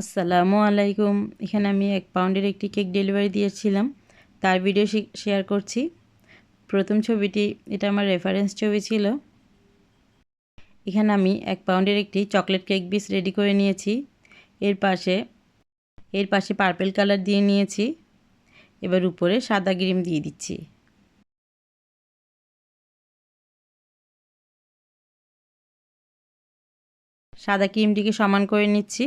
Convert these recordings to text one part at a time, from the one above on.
আসসালামু আলাইকুম। এখানে আমি এক পাউন্ডের একটি কেক ডেলিভারি দিয়েছিলাম। তার ভিডিও শেয়ার করছি। প্রথম ছবিটি, এটা আমার রেফারেন্স ছবি ছিল। এখানে আমি এক পাউন্ডের একটি চকলেট কেক বিস রেডি করে নিয়েছি। এর পাশে এর পাশে পার্পেল কালার দিয়ে নিয়েছি। এবার উপরে সাদা গ্রিম দিয়ে দিচ্ছি। সাদা ক্রিমটিকে সমান করে নিচ্ছি।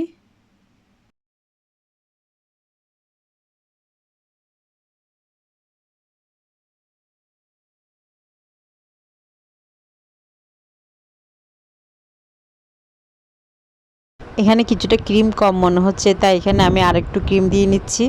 এখানে কিছুটা ক্রিম কম মনে হচ্ছে তাই এখানে আমি আরেকটু ক্রিম দিয়ে নিচ্ছি।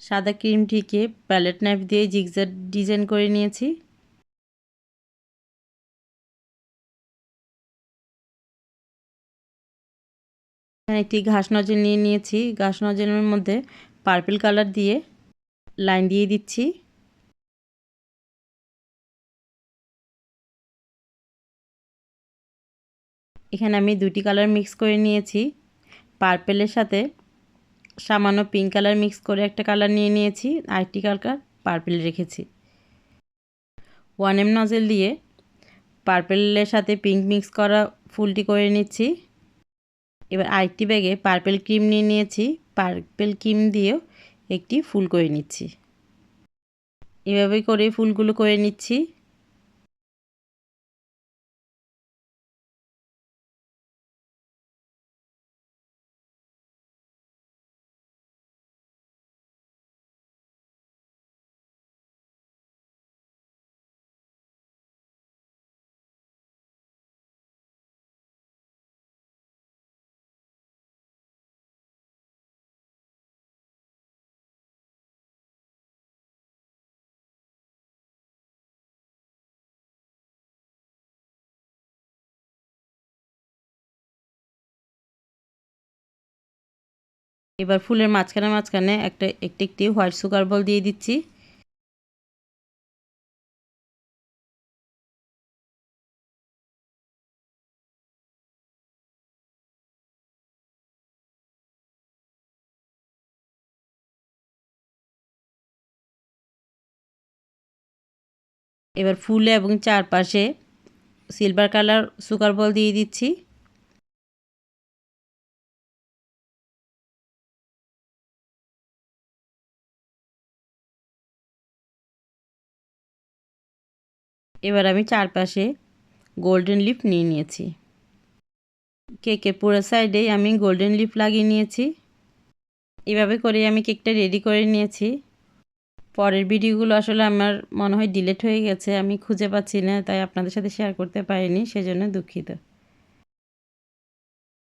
সাদা ক্রিম ক্রিমটিকে প্যালেট নাইফ দিয়ে জিগজার ডিজাইন করে নিয়েছি। একটি ঘাস নজল নিয়ে নিয়েছি। ঘাস নজলের মধ্যে পার্পল কালার দিয়ে লাইন দিয়ে দিচ্ছি। এখানে আমি দুটি কালার মিক্স করে নিয়েছি। পার্পেলের সাথে সামান্য পিঙ্ক কালার মিক্স করে একটা কালার নিয়ে নিয়েছি আরেকটি কালার পার্পেল রেখেছি। ওয়ান এম নজেল দিয়ে পার্পেলের সাথে পিঙ্ক মিক্স করা ফুলটি করে নিচ্ছি। এবার আরেকটি ব্যাগে পার্পেল ক্রিম নিয়ে নিয়েছি পার্পেল ক্রিম দিয়েও একটি ফুল করে নিচ্ছি। এভাবে করে ফুলগুলো করে নিচ্ছি। এবার ফুলের মাঝখানে মাঝখানে একটা, একটি একটি হোয়াইট সুগার বল দিয়ে দিচ্ছি। এবার ফুলে এবং চারপাশে সিলভার কালার সুগার বল দিয়ে দিচ্ছি। এবার আমি চারপাশে গোল্ডেন লিফ নিয়ে নিয়েছি। কেকের পুরো সাইডেই আমি গোল্ডেন লিফ লাগিয়ে নিয়েছি। এভাবে করে আমি কেকটা রেডি করে নিয়েছি। পরের ভিডিওগুলো আসলে আমার মনে হয় ডিলেট হয়ে গেছে, আমি খুঁজে পাচ্ছি না, তাই আপনাদের সাথে শেয়ার করতে পারিনি, সেজন্য দুঃখিত।